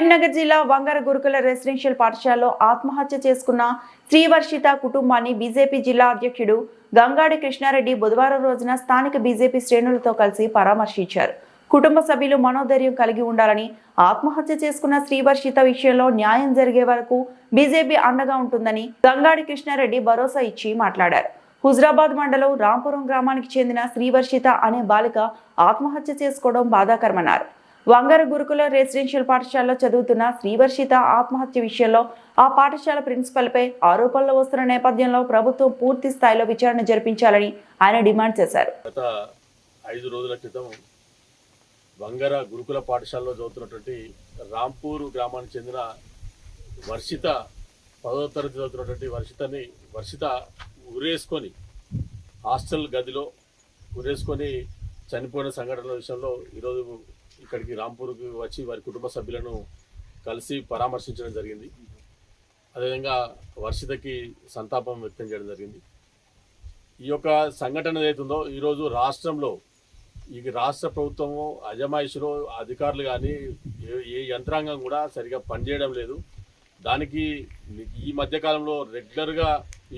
కరీంనగర్ జిల్లా వంగర గురుకుల రెసిడెన్షియల్ పాఠశాలలో ఆత్మహత్య చేసుకున్న శ్రీవర్షిత కుటుంబాన్ని బీజేపీ జిల్లా అధ్యక్షుడు గంగాడి కృష్ణారెడ్డి బుధవారం రోజున స్థానిక బీజేపీ శ్రేణులతో కలిసి పరామర్శించారు. కుటుంబ సభ్యులు మనోధైర్యం కలిగి ఉండాలని ఆత్మహత్య చేసుకున్న శ్రీవర్షిత విషయంలో న్యాయం జరిగే వరకు బీజేపీ అండగా ఉంటుందని గంగాడి కృష్ణారెడ్డి భరోసా ఇచ్చి మాట్లాడారు. హుజరాబాద్ మండలం రాంపురం గ్రామానికి చెందిన శ్రీవర్షిత అనే బాలిక ఆత్మహత్య చేసుకోవడం బాధాకరమన్నారు. వంగర గురుకుల రెసిడెన్షియల్ పాఠశాలలో చదువుతున్న శ్రీవర్షిత ఆత్మహత్య విషయంలో ఆ పాఠశాల ప్రిన్సిపల్పై ఆరోపణలు వస్తున్న నేపథ్యంలో ప్రభుత్వం పూర్తి స్థాయిలో విచారణ జరిపించాలని ఆయన డిమాండ్ చేశారు. గత ఐదు రోజుల క్రితం వంగర గురుకుల పాఠశాలలో చదువుతున్నటువంటి రాంపూర్ గ్రామానికి చెందిన వర్షిత పదవ తరగతి చదువుతున్నటువంటి వర్షితని వర్షిత ఉరేసుకొని హాస్టల్ గదిలో ఉరేసుకొని చనిపోయిన సంఘటనల విషయంలో ఈరోజు ఇక్కడికి రాంపూర్కి వచ్చి వారి కుటుంబ సభ్యులను కలిసి పరామర్శించడం జరిగింది. అదేవిధంగా వర్షితకి సంతాపం వ్యక్తం చేయడం జరిగింది. ఈ యొక్క సంఘటన ఏదైతుందో ఈరోజు రాష్ట్రంలో ఈ రాష్ట్ర ప్రభుత్వము అజమాయిషిలో అధికారులు కానీ ఏ ఏ యంత్రాంగం కూడా సరిగా పనిచేయడం లేదు. దానికి ఈ మధ్యకాలంలో రెగ్యులర్గా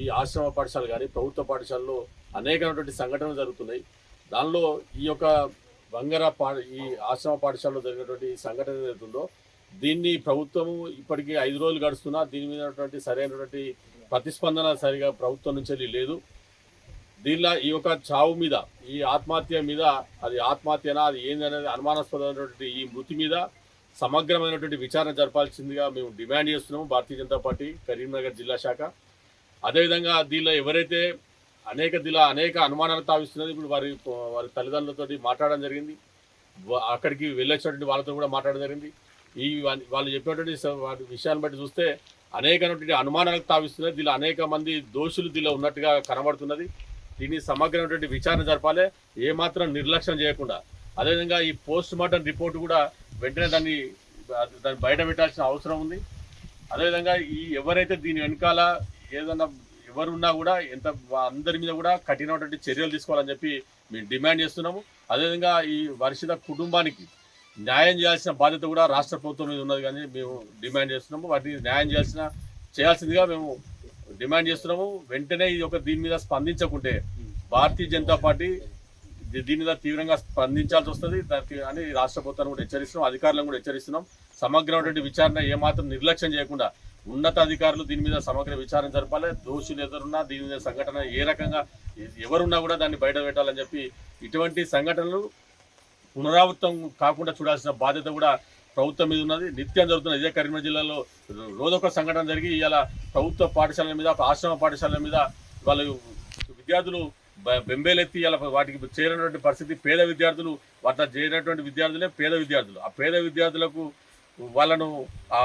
ఈ ఆశ్రమ పాఠశాల కానీ ప్రభుత్వ పాఠశాలలో అనేకమైనటువంటి సంఘటనలు జరుగుతున్నాయి. దానిలో ఈ యొక్క బంగార పా ఈ ఆశ్రమ పాఠశాలలో జరిగినటువంటి ఈ సంఘటన ఏదైతుందో దీన్ని ప్రభుత్వము ఇప్పటికీ ఐదు రోజులు గడుస్తున్నా దీని మీద సరైనటువంటి ప్రతిస్పందన సరిగా ప్రభుత్వం నుంచి లేదు. దీనిలో ఈ యొక్క చావు మీద ఈ ఆత్మహత్య మీద అది ఆత్మహత్యనా అది ఏంది అనేది అనుమానాస్పదమైనటువంటి ఈ మృతి మీద సమగ్రమైనటువంటి విచారణ జరపాల్సిందిగా మేము డిమాండ్ చేస్తున్నాము భారతీయ జనతా పార్టీ కరీంనగర్ జిల్లా శాఖ. అదేవిధంగా దీనిలో ఎవరైతే అనేక దిలా అనేక అనుమానాలు తావిస్తున్నది. ఇప్పుడు వారి వారి తల్లిదండ్రులతో మాట్లాడడం జరిగింది. అక్కడికి వెళ్ళొచ్చినటువంటి వాళ్ళతో కూడా మాట్లాడడం జరిగింది. ఈ వా- వాళ్ళు చెప్పినటువంటి వాటి విషయాన్ని బట్టి చూస్తే అనేకటువంటి అనుమానాలకు తావిస్తున్నది. దీనిలో అనేక మంది దోషులు దీనిలో ఉన్నట్టుగా కనబడుతున్నది. దీన్ని సమగ్రమైనటువంటి విచారణ జరపాలి. ఏమాత్రం నిర్లక్ష్యం చేయకుండా. అదేవిధంగా ఈ పోస్ట్ మార్టం రిపోర్ట్ కూడా వెంటనే దాన్ని దాన్ని బయట పెట్టాల్సిన అవసరం ఉంది. అదేవిధంగా ఈ ఎవరైతే దీని వెనకాల ఏదన్నా ఎవరున్నా కూడా ఎంత అందరి మీద కూడా కఠినమైనటువంటి చర్యలు తీసుకోవాలని చెప్పి మేము డిమాండ్ చేస్తున్నాము. అదేవిధంగా ఈ వర్షిత కుటుంబానికి న్యాయం చేయాల్సిన బాధ్యత కూడా రాష్ట్ర ప్రభుత్వం మీద ఉన్నది కానీ మేము డిమాండ్ చేస్తున్నాము. వాటిని న్యాయం చేయాల్సిన చేయాల్సిందిగా మేము డిమాండ్ చేస్తున్నాము. వెంటనే ఇది ఒక దీని మీద స్పందించకుంటే భారతీయ జనతా పార్టీ దీని మీద తీవ్రంగా స్పందించాల్సి వస్తుంది. దానికి అని రాష్ట్ర ప్రభుత్వాన్ని కూడా హెచ్చరిస్తున్నాం. అధికారులను కూడా హెచ్చరిస్తున్నాం. సమగ్రమైనటువంటి విచారణ ఏమాత్రం నిర్లక్ష్యం చేయకుండా ఉన్నత అధికారులు దీని మీద సమగ్ర విచారణ జరపాలి. దోషులు ఎదురున్నా దీని మీద సంఘటన ఏ రకంగా ఎవరున్నా కూడా దాన్ని బయట పెట్టాలని చెప్పి ఇటువంటి సంఘటనలు పునరావృతం కాకుండా చూడాల్సిన బాధ్యత కూడా ప్రభుత్వం మీద ఉన్నది. నిత్యం జరుగుతున్న ఇదే కరీంనగర్ జిల్లాలో రోజొక సంఘటన జరిగి ఇవాళ ప్రభుత్వ పాఠశాలల మీద ఆశ్రమ పాఠశాలల మీద వాళ్ళు విద్యార్థులు బెంబేలెత్తి ఇలా వాటికి చేరినటువంటి పరిస్థితి పేద విద్యార్థులు వాటిలో చేరినటువంటి విద్యార్థులే పేద విద్యార్థులు. ఆ పేద విద్యార్థులకు వాళ్ళను ఆ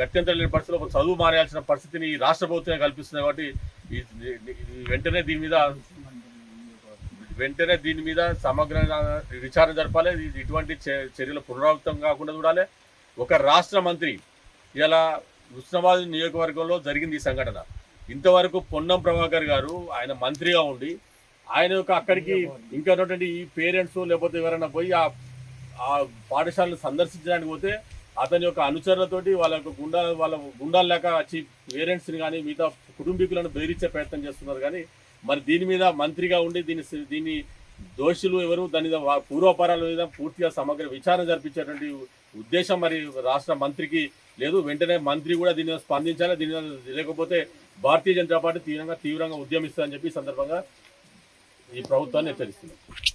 గత్యంతరం లేని పరిస్థితిలో ఒక చదువు మారాల్సిన పరిస్థితిని ఈ రాష్ట్ర ప్రభుత్వమే కల్పిస్తుంది కాబట్టి వెంటనే దీని మీద వెంటనే దీని మీద సమగ్ర విచారణ జరపాలి. ఇది ఇటువంటి చర్యలు పునరావృతం కాకుండా చూడాలి. ఒక రాష్ట్ర మంత్రి ఇలా హుస్నాబాద్ నియోజకవర్గంలో జరిగింది ఈ సంఘటన. ఇంతవరకు పొన్నం ప్రభాకర్ గారు ఆయన మంత్రిగా ఉండి ఆయన యొక్క అక్కడికి ఇంకా ఉన్నటువంటి ఈ పేరెంట్స్ లేకపోతే ఎవరైనా పోయి ఆ పాఠశాలను సందర్శించడానికి పోతే అతని యొక్క అనుచరులతోటి వాళ్ళ యొక్క గుండా వాళ్ళ గుండాలు లేక వచ్చి పేరెంట్స్ని కానీ మిగతా కుటుంబీకులను బెదిరించే ప్రయత్నం చేస్తున్నారు. కానీ మరి దీని మీద మంత్రిగా ఉండి దీని దీన్ని దోషులు ఎవరు? దాని మీద పూర్వపరాల మీద పూర్తిగా సమగ్ర విచారణ జరిపించేటువంటి ఉద్దేశం మరి రాష్ట్ర మంత్రికి లేదు. వెంటనే మంత్రి కూడా దీని మీద స్పందించాలి. దీని లేకపోతే భారతీయ జనతా పార్టీ తీవ్రంగా తీవ్రంగా ఉద్యమిస్తుందని చెప్పి ఈ సందర్భంగా ఈ ప్రభుత్వాన్ని హెచ్చరిస్తుంది